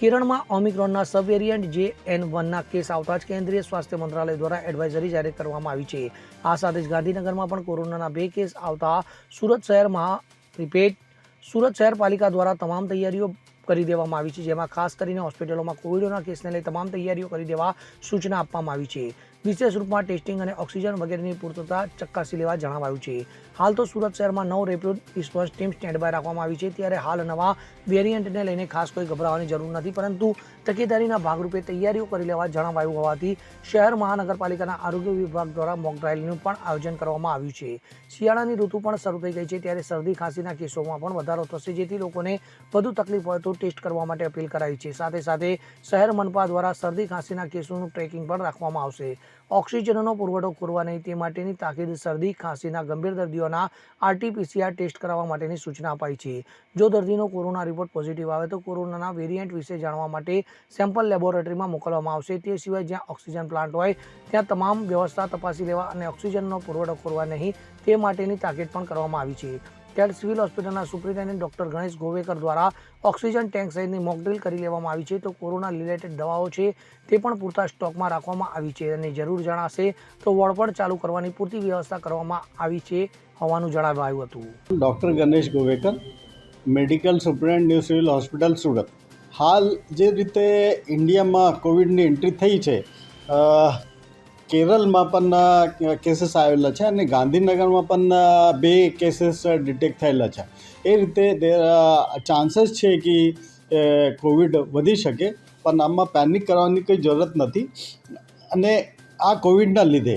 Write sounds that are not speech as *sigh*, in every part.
કેરળમાં ઓમિક્રોનના સબવેરિયન્ટ જે એન વનના કેસ આવતા જ કેન્દ્રીય સ્વાસ્થ્ય મંત્રાલય દ્વારા એડવાઇઝરી જારી કરવામાં આવી છે. આ સાથે જ ગાંધીનગરમાં પણ કોરોનાના બે કેસ આવતા સુરત શહેરમાં રિપેટ સુરત શહેર પાલિકા દ્વારા તમામ તૈયારીઓ કરી દેવામાં આવી છે, જેમાં ખાસ કરીને હોસ્પિટલોમાં કોવિડના કેસને લઈ તમામ તૈયારીઓ કરી દેવા સૂચના આપવામાં આવી છે. વિશેષ રૂપમાં ટેસ્ટિંગ અને ઓક્સિજન વગેરેની પૂર્તતા ચકાસી લેવા જણાવાયું છે. હાલ તો સુરત શહેરમાં નવ rapid response team stand by રાખવામાં આવી છે. ત્યારે હાલ નવા વેરિયન્ટને લઈને ખાસ કોઈ ગભરાવાની જરૂર નથી, પરંતુ તકેદારીના ભાગરૂપે તૈયારીઓ કરી લેવા જણાવાયું હોવાથી શહેર મહાનગરપાલિકાના આરોગ્ય વિભાગ દ્વારા મોક ડ્રાઇલનું પણ આયોજન કરવામાં આવ્યું છે. શિયાળાની ઋતુ પણ શરૂ થઈ ગઈ છે. ત્યારે શરદી, ખાંસીના કેસોમાં પણ વધારો થશે, જેથી લોકોને વધુ તકલીફ હોય તો ટેસ્ટ કરવા માટે અપીલ કરાઈ છે. સાથે સાથે શહેર મનપા દ્વારા શરદી, ખાંસીના કેસોનું ટ્રેકિંગ પણ રાખવામાં આવશે. ઓક્સિજનનો પુરવઠો ખોરવા નહીં તે માટેની તાકીદ શરદી, ખાંસીના ગંભીર દર્દીઓના આરટીપીસીઆર ટેસ્ટ કરાવવા માટેની સૂચના અપાઈ છે. જો દર્દીનો કોરોના રિપોર્ટ પોઝિટિવ આવે તો કોરોનાના વેરિયન્ટ વિશે જાણવા માટે સેમ્પલ લેબોરેટરીમાં મોકલવામાં આવશે. તે સિવાય જ્યાં ઓક્સિજન પ્લાન્ટ હોય, ત્યાં તમામ વ્યવસ્થા તપાસી લેવા અને ઓક્સિજનનો પુરવઠો ખોરવા નહીં, તે માટેની તાકીદ પણ કરવામાં આવી છે. ત્યારે સિવિલ હોસ્પિટલના સુપ્રિન્ટેન્ડન્ટ ડોક્ટર ગણેશ ગોવેકર દ્વારા ઓક્સિજન ટેન્ક સહિતની મોકડ્રીલ કરી લેવામાં આવી છે. તો કોરોના રિલેટેડ દવાઓ છે તે પણ પૂરતા સ્ટોકમાં રાખવામાં આવી છે અને જરૂર જણાશે તો વળપણ ચાલુ કરવાની પૂરતી વ્યવસ્થા કરવામાં આવી છે હોવાનું જણાવાયું હતું. Doctor Ganesh Govekar, medical superintendent new civil hospital, Surat. હાલ જે રીતે ઇન્ડિયામાં કોવિડની એન્ટ્રી થઈ છે કેરળમાં પણ કેસીસ આવેલા છે અને ગાંધીનગરમાં પણ બે કેસીસ ડિટેક્ટ થયેલા છે. એ રીતે ચાન્સીસ છે કે કોવિડ વધી શકે, પણ આમાં પેનિક કરવાની કોઈ જરૂરત નથી. અને આ કોવિડના લીધે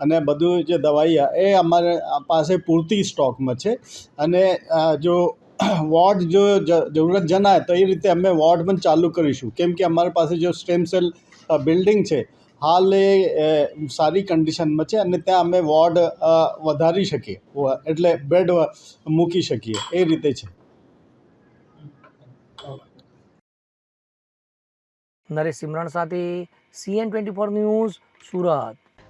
અને બધું જે દવાઈ એ અમારે પાસે પૂરતી સ્ટોકમાં છે. અને જો *clears throat* વોર્ડ જો જરૂરત જણાય તો એ રીતે અમે વોર્ડ પણ ચાલુ કરીશું. કેમ કે અમારી પાસે જો સ્ટેમ સેલ બિલ્ડિંગ છે, હાલ, એ, સારી કન્ડિશનમાં છે અને ત્યાં અમે વોર્ડ વધારી શકીએ. એટલે બેડ મૂકી શકીએ. એ રીતે છે. નરેશ સિમરણ સાથે CN twenty four news Surat.